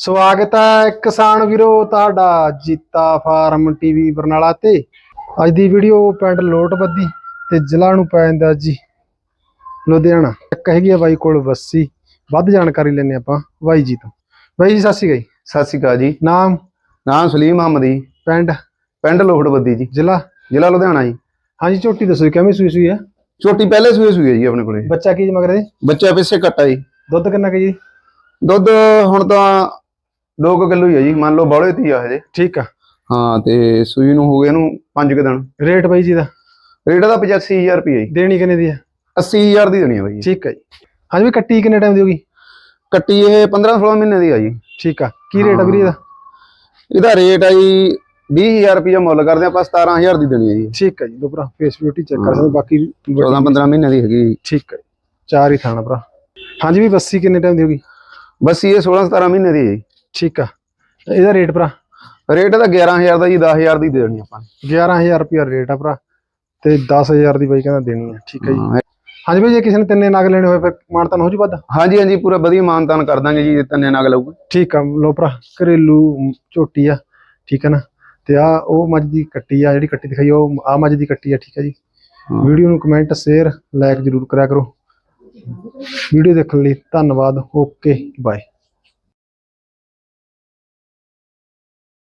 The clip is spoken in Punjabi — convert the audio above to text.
ਸਵਾਗਤ ਹੈ ਕਿਸਾਨ ਵੀਰੋ ਤੁਹਾਡਾ ਜੀਤਾ ਫਾਰਮ ਟੀਵੀ ਬਰਨਾਲਾ ਤੇ। ਅੱਜ ਦੀ ਵੀਡੀਓ ਪਿੰਡ ਲੋਟਬੱਦੀ ਤੇ ਜ਼ਿਲ੍ਹਾ ਨੂੰ ਪੈ ਜਾਂਦਾ ਜੀ ਲੁਧਿਆਣਾ। ਇੱਕ ਹੈਗੀ ਆ ਬਾਈ ਕੋਲ ਬੱਸੀ ਵੱਧ ਜਾਣਕਾਰੀ ਲੈਣੇ ਆਪਾਂ। ਬਾਈ ਜੀ ਤੋਂ। ਬਾਈ ਜੀ ਸਤਿ ਸ਼੍ਰੀ ਅਕਾਲ ਜੀ। ਸਤਿ ਸ਼੍ਰੀ ਅਕਾਲ ਜੀ। ਨਾਮ? ਨਾਮ ਸਲੀਮ ਅਹਿਮਦ ਜੀ। ਪਿੰਡ? ਪਿੰਡ ਲੋਹੜਬੱਦੀ ਜੀ। ਜ਼ਿਲ੍ਹਾ? ਜ਼ਿਲ੍ਹਾ ਲੁਧਿਆਣਾ ਜੀ। ਹਾਂਜੀ ਝੋਟੀ ਦੱਸੋ ਜੀ ਕਿਵੇਂ ਸੂਈ ਸੂਈ ਹੈ ਛੋਟੀ ਪਹਿਲੇ ਸੂਏ ਸੂਏ ਜੀ ਆਪਣੇ ਕੋਲੇ। ਬੱਚਾ ਕੀ ਜੀ ਮਗਰ ਦੇ ਬੱਚਾ ਪਿੱਛੇ ਕੱਟਾ ਜੀ। ਦੁੱਧ ਕਿੰਨਾ ਕੁ ਜੀ? ਦੁੱਧ ਹੁਣ ਤਾਂ 2 ਕਿਲੋ ਹੀ ਹੈ ਜੀ ਮੰਨ ਲਓ ਬੌਲੇ ਤੀ ਆ ਹਜੇ। ਠੀਕ ਆ। ਹਾਂ ਤੇ ਸੂਈ ਨੂੰ ਹੋ ਗਏ ਇਹਨੂੰ 5 ਕੁ ਦਿਨ। ਰੇਟ ਬਾਈ ਜੀ ਦਾ? ਰੇਟ ਦਾ 85000 ਰੁਪਏ ਜੀ। ਦੇਣੀ ਕਿੰਨੇ ਦੀ ਹੈ 80000 ਦੀ ਦੇਣੀ ਹੈ ਬਾਈ। ਠੀਕ ਹੈ ਜੀ। ਹਾਂਜੀ ਵੀ ਕੱਟੀ ਕਿੰਨੇ ਟਾਈਮ ਦੀ ਹੋਗੀ ਕੱਟੀ ਇਹ 15 16 ਮਹੀਨੇ ਦੀ ਆ ਜੀ। ਠੀਕ ਆ। ਕੀ ਰੇਟ ਆ ਵੀਰੇ ਇਹਦਾ? ਇਹਦਾ ਰੇਟ ਆ ਜੀ 20000 ਰੁਪਏ ਮੁੱਲ ਕਰਦੇ ਆਪਾਂ 17000 ਦੀ ਦੇਣੀ ਹੈ ਜੀ। ਠੀਕ ਹੈ ਜੀ ਲੋ ਭਰਾ ਫੇਸ ਬਿਊਟੀ ਚੈੱਕ ਕਰ ਸਕਦੇ ਬਾਕੀ 14 15 ਮਹੀਨੇ ਦੀ ਹੈਗੀ। ਠੀਕ ਹੈ। ਚਾਰ ਹੀ ਥਾਣਾ ਭਰਾ। ਹਾਂਜੀ ਵੀ ਬੱਸੀ ਕਿੰਨੇ ਟਾਈਮ ਦੀ ਹੋਗੀ ਬਸ ਇਹ 16 17 ਮਹੀਨੇ ਦੀ ਹੈ ਜੀ। ਠੀਕ ਆ। ਇਹਦਾ ਰੇਟ ਭਰਾ? ਰੇਟ ਇਹਦਾ 11000 ਦਾ ਜੀ 10000 ਦੀ ਦੇਣੀ ਆਪਾਂ ਨੇ। 11000 ਰੁਪਿਆ ਰੇਟ ਆ ਭਰਾ ਤੇ 10000 ਦੀ ਬਾਈ ਕਹਿੰਦਾ ਦੇਣੀ ਆ ਠੀਕ ਹੈ ਜੀ। ਹਾਂਜੀ ਬਾਈ ਜੇ ਕਿਸੇ ਨੇ ਤਿੰਨੇ ਨਗ ਲੈਣੇ ਹੋਏ ਫਿਰ ਮਾਨਤਾਨ ਹੋ ਜੂ ਵੱਧ? ਹਾਂਜੀ ਹਾਂਜੀ ਪੂਰਾ ਵਧੀਆ ਮਾਨਤਾਨ ਕਰ ਦਾਂਗੇ ਜੀ ਤੰਨੇ ਨਗ ਲਊਗਾ। ਠੀਕ ਆ ਲੋ ਭਰਾ ਘਰੇਲੂ ਝੋਟੀ ਆ ਠੀਕ ਹੈ ਨਾ। ਤੇ ਆ ਉਹ ਮੱਝ ਦੀ ਕੱਟੀ ਆ ਜਿਹੜੀ ਕੱਟੀ ਦਿਖਾਈ ਉਹ ਆ ਮੱਝ ਦੀ ਕੱਟੀ ਆ ਠੀਕ ਹੈ ਜੀ। ਵੀਡੀਓ ਨੂੰ ਕਮੈਂਟ ਸ਼ੇਅਰ ਲਾਈਕ ਜਰੂਰ ਕਰਿਆ ਕਰੋ। ਵੀਡੀਓ ਦੇਖਣ ਲਈ ਧੰਨਵਾਦ ਓਕੇ ਬਾਏ।